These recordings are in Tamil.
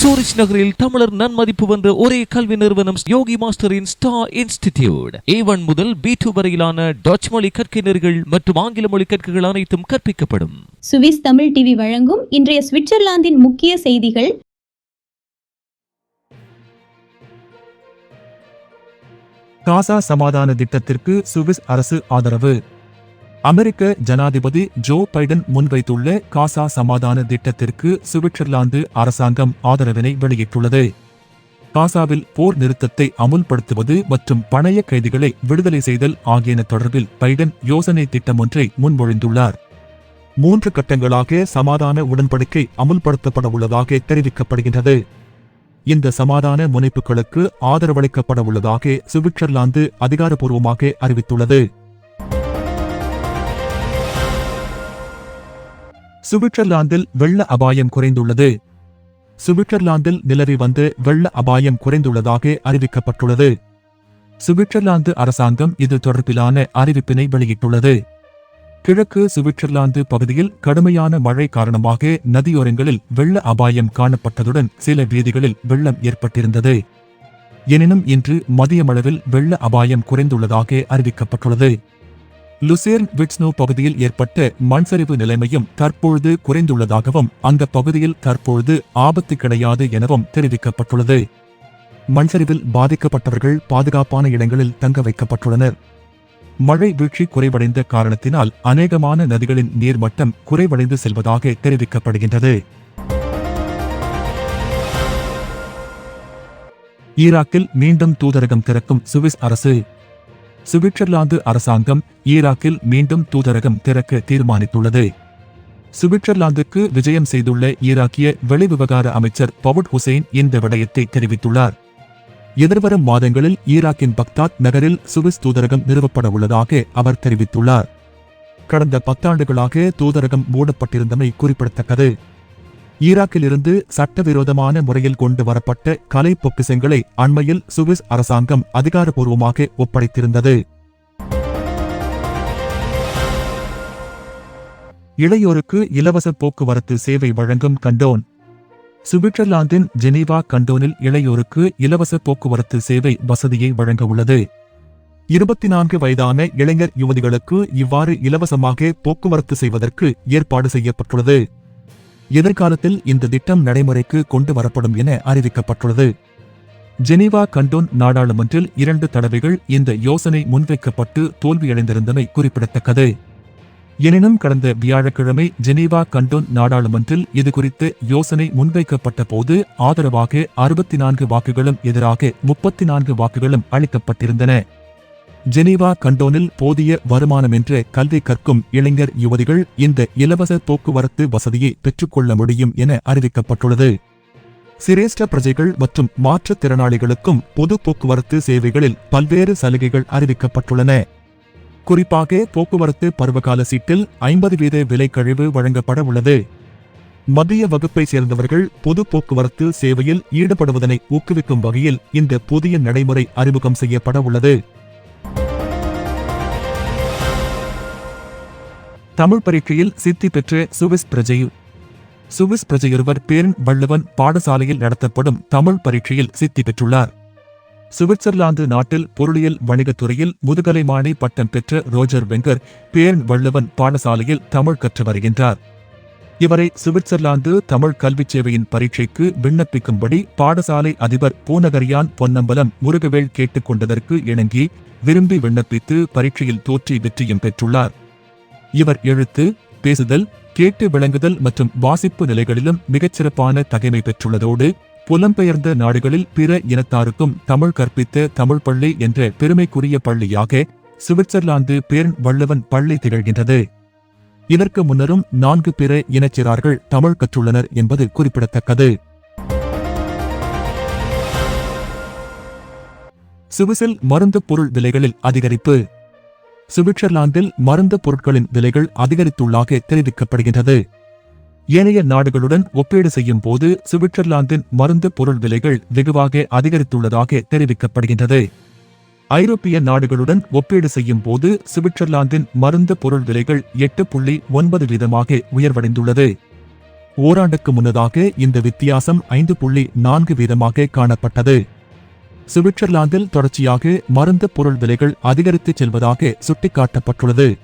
சூரிச் நகரில் தமிழர் நன்மதிப்பு வந்த ஒரே கல்வி நிறுவனம் யோகி மாஸ்டரின் ஸ்டார் இன்ஸ்டிடியூட். ஏ ஒன் முதல் பி டூ வரையிலான டச் மொழி கற்கையினர்கள் மற்றும் ஆங்கில மொழி கற்கைகள் அனைத்தும் கற்பிக்கப்படும். சுவிஸ் தமிழ் டிவி வழங்கும் இன்றைய சுவிட்சர்லாந்தின் முக்கிய செய்திகள். காசா சமாதான திட்டத்திற்கு சுவிஸ் அரசு ஆதரவு. அமெரிக்க ஜனாதிபதி ஜோ பைடன் முன்வைத்துள்ள காசா சமாதான திட்டத்திற்கு சுவிட்சர்லாந்து அரசாங்கம் ஆதரவினை வெளியிட்டுள்ளது. காசாவில் போர் நிறுத்தத்தை அமுல்படுத்துவது மற்றும் பணைய கைதிகளை விடுதலை செய்தல் ஆகியன தொடர்பில் பைடன் யோசனை திட்டம் ஒன்றை முன்மொழிந்துள்ளார். மூன்று கட்டங்களாக சமாதான உடன்படிக்கை அமுல்படுத்தப்பட உள்ளதாக தெரிவிக்கப்படுகின்றது. இந்த சமாதான முனைப்புகளுக்கு ஆதரவளிக்கப்பட உள்ளதாக சுவிட்சர்லாந்து அதிகாரப்பூர்வமாக அறிவித்துள்ளது. சுவிட்சர்லாந்தில் வெள்ள அபாயம் குறைந்துள்ளது. சுவிட்சர்லாந்தில் நிலவி வந்து வெள்ள அபாயம் குறைந்துள்ளதாக அறிவிக்கப்பட்டுள்ளது. சுவிட்சர்லாந்து அரசாங்கம் இது தொடர்பிலான அறிவிப்பினை வெளியிட்டுள்ளது. கிழக்கு சுவிட்சர்லாந்து பகுதியில் கடுமையான மழை காரணமாக நதியோரங்களில் வெள்ள அபாயம் காணப்பட்டதுடன் சில வீதிகளில் வெள்ளம் ஏற்பட்டிருந்தது. எனினும் இன்று மதியமளவில் வெள்ள அபாயம் குறைந்துள்ளதாக அறிவிக்கப்பட்டுள்ளது. லுசேர்ன் விட்ஸ்னோ பகுதியில் ஏற்பட்ட மண்சரிவு நிலைமையும் தற்பொழுது குறைந்துள்ளதாகவும் அந்த பகுதியில் தற்பொழுது ஆபத்து கிடையாது எனவும் தெரிவிக்கப்பட்டுள்ளது. மண்சரிவில் பாதிக்கப்பட்டவர்கள் பாதுகாப்பான இடங்களில் தங்க வைக்கப்பட்டுள்ளனர். மழை வீழ்ச்சி குறைவடைந்த காரணத்தினால் அநேகமான நதிகளின் நீர்மட்டம் குறைவடைந்து செல்வதாக தெரிவிக்கப்படுகின்றது. ஈராக்கில் மீண்டும் தூதரகம் திறக்கும் சுவிஸ் அரசு சுவிட்சர்லாந்து அரசாங்கம் ஈராக்கில் மீண்டும் தூதரகம் திறக்க தீர்மானித்துள்ளது. சுவிட்சர்லாந்துக்கு விஜயம் செய்துள்ள ஈராக்கிய வெளிவிவகார அமைச்சர் பவுட் ஹுசைன் இந்த விடயத்தை தெரிவித்துள்ளார். எதிர்வரும் மாதங்களில் ஈராக்கின் பக்தாத் நகரில் சுவிஸ் தூதரகம் நிறுவப்பட உள்ளதாக அவர் தெரிவித்துள்ளார். கடந்த பத்தாண்டுகளாக தூதரகம் மூடப்பட்டிருந்தமை குறிப்பிடத்தக்கது. ஈராக்கிலிருந்து சட்டவிரோதமான முறையில் கொண்டு வரப்பட்ட கலை பொக்கிசங்களை அண்மையில் சுவிஸ் அரசாங்கம் அதிகாரப்பூர்வமாக ஒப்படைத்திருந்தது. இளையோருக்கு இலவச போக்குவரத்து சேவை வழங்கும் கண்டோன். சுவிட்சர்லாந்தின் ஜெனீவா கண்டோனில் இளையோருக்கு இலவச போக்குவரத்து சேவை வசதியை வழங்க உள்ளது. இருபத்தி நான்கு வயதான இளைஞர் யுவதிகளுக்கு இவ்வாறு இலவசமாக போக்குவரத்து செய்வதற்கு ஏற்பாடு செய்யப்பட்டுள்ளது. எதிர்காலத்தில் இந்த திட்டம் நடைமுறைக்கு கொண்டு வரப்படும் என அறிவிக்கப்பட்டுள்ளது. ஜெனீவா கண்டோன் நாடாளுமன்றில் இரண்டு தடவைகள் இந்த யோசனை முன்வைக்கப்பட்டு தோல்வியடைந்திருந்தமை குறிப்பிடத்தக்கது. எனினும் கடந்த வியாழக்கிழமை ஜெனீவா கண்டோன் நாடாளுமன்றில் இதுகுறித்து யோசனை முன்வைக்கப்பட்ட போது ஆதரவாக அறுபத்தி நான்கு வாக்குகளும் எதிராக முப்பத்தி நான்கு வாக்குகளும் அளிக்கப்பட்டிருந்தன. ஜெனீவா கண்டோனில் போதிய வருமானமென்ற கல்வி கற்கும் இளைஞர் யுவதிகள் இந்த இலவச போக்குவரத்து வசதியை பெற்றுக்கொள்ள முடியும் என அறிவிக்கப்பட்டுள்ளது. சிரேஷ்ட பிரஜைகள் மற்றும் மாற்றுத்திறனாளிகளுக்கும் பொது போக்குவரத்து சேவைகளில் பல்வேறு சலுகைகள் அறிவிக்கப்பட்டுள்ளன. குறிப்பாக போக்குவரத்து பருவகால சீட்டில் ஐம்பது வீத விலை கழிவு வழங்கப்பட உள்ளது. மத்திய வகுப்பை சேர்ந்தவர்கள் பொது போக்குவரத்து சேவையில் ஈடுபடுவதனை ஊக்குவிக்கும் வகையில் இந்த புதிய நடைமுறை அறிமுகம் செய்யப்பட உள்ளது. தமிழ் பரீட்சையில் சித்தி பெற்ற சுவிஸ் பிரஜை சுவிஸ் பிரஜையொருவர் பேரன் வள்ளுவன் பாடசாலையில் நடத்தப்படும் தமிழ் பரீட்சையில் சித்தி பெற்றுள்ளார். சுவிட்சர்லாந்து நாட்டில் பொருளியல் வணிகத்துறையில் முதுகலை மாணி பட்டம் பெற்ற ரோஜர் வெங்கர் பேரன் வள்ளுவன் பாடசாலையில் தமிழ் கற்று வருகின்றார். இவரை சுவிட்சர்லாந்து தமிழ் கல்விச் சேவையின் பரீட்சைக்கு விண்ணப்பிக்கும்படி பாடசாலை அதிபர் பூநகரியான் பொன்னம்பலம் முருகவேல் கேட்டுக்கொண்டதற்கு இணங்கி விரும்பி விண்ணப்பித்து பரீட்சையில் தோற்றி வெற்றியும் பெற்றுள்ளார். இவர் எழுத்து பேசுதல் கேட்டு விளங்குதல் மற்றும் வாசிப்பு நிலைகளிலும் மிகச்சிறப்பான தகைமை பெற்றுள்ளதோடு புலம்பெயர்ந்த நாடுகளில் பிற இனத்தாருக்கும் தமிழ் கற்பித்த தமிழ் பள்ளி என்ற பெருமைக்குரிய பள்ளியாக சுவிட்சர்லாந்து பேர்ன் வள்ளுவன் பள்ளி திகழ்கின்றது. இதற்கு முன்னரும் நான்கு பிற இனச்சிறார்கள் தமிழ் கற்றுள்ளனர் என்பது குறிப்பிடத்தக்கது. சுவிசில் மருந்து பொருள் விலைகளில் அதிகரிப்பு. சுவிட்சர்லாந்தில் மருந்து பொருட்களின் விலைகள் அதிகரித்துள்ளாக தெரிவிக்கப்படுகின்றது. ஏனைய நாடுகளுடன் ஒப்பீடு செய்யும் போது சுவிட்சர்லாந்தின் மருந்து பொருள் விலைகள் வெகுவாக அதிகரித்துள்ளதாக தெரிவிக்கப்படுகின்றது. ஐரோப்பிய நாடுகளுடன் ஒப்பீடு செய்யும் போது சுவிட்சர்லாந்தின் மருந்து பொருள் விலைகள் எட்டு புள்ளி ஒன்பது வீதமாக உயர்வடைந்துள்ளது. ஓராண்டுக்கு முன்னதாக இந்த வித்தியாசம் ஐந்து புள்ளி நான்கு வீதமாக காணப்பட்டது. சுவிட்சர்லாந்தில் தொடர்ச்சியாக மருந்து பொருள் விலைகள் அதிகரித்துச் செல்வதாக சுட்டிக்காட்டப்பட்டுள்ளது.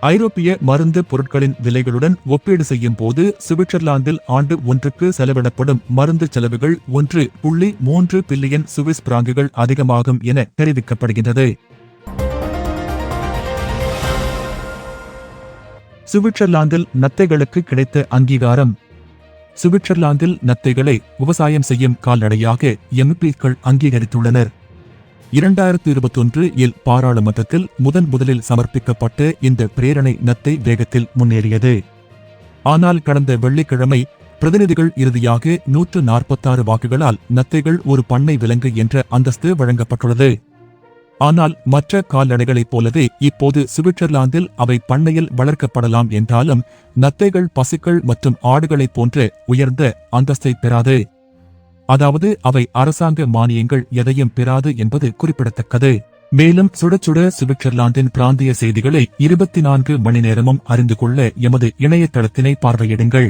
ஐரோப்பிய மருந்து பொருட்களின் விலைகளுடன் ஒப்பீடு செய்யும் போது சுவிட்சர்லாந்தில் ஆண்டு ஒன்றுக்கு செலவிடப்படும் மருந்து செலவுகள் ஒன்று புள்ளி மூன்று பில்லியன் சுவிஸ் பிராங்குகள் அதிகமாகும் என தெரிவிக்கப்படுகின்றது. சுவிட்சர்லாந்தில் நத்தைகளுக்கு கிடைத்த அங்கீகாரம் சுவிட்சர்லாந்தில் நத்தைகளை விவசாயம் செய்யும் கால்நடையாக எம்பிக்கள் அங்கீகரித்துள்ளனர். இரண்டாயிரத்து இருபத்தொன்று இல் பாராளுமன்றத்தில் முதன் முதலில் சமர்ப்பிக்கப்பட்ட இந்த பிரேரணை நத்தை வேகத்தில் முன்னேறியது. ஆனால் கடந்த வெள்ளிக்கிழமை பிரதிநிதிகள் இறுதியாக நூற்று நாற்பத்தாறு வாக்குகளால் நத்தைகள் ஒரு பண்ணை விலங்கு என்ற அந்தஸ்து வழங்கப்பட்டுள்ளது. ஆனால் மற்ற கால்நடைகளைப் போலவே இப்போது சுவிட்சர்லாந்தில் அவை பண்ணையில் வளர்க்கப்படலாம் என்றாலும் நத்தைகள் பசுக்கள் மற்றும் ஆடுகளைப் போன்ற உயர்ந்த அந்தஸ்தை பெறாது. அதாவது அவை அரசாங்க மானியங்கள் எதையும் பெறாது என்பது குறிப்பிடத்தக்கது. மேலும் சுட சுட சுவிட்சர்லாந்தின் பிராந்திய செய்திகளை இருபத்தி நான்கு மணி நேரமும் அறிந்து கொள்ள எமது இணையதளத்தினை பார்வையிடுங்கள்.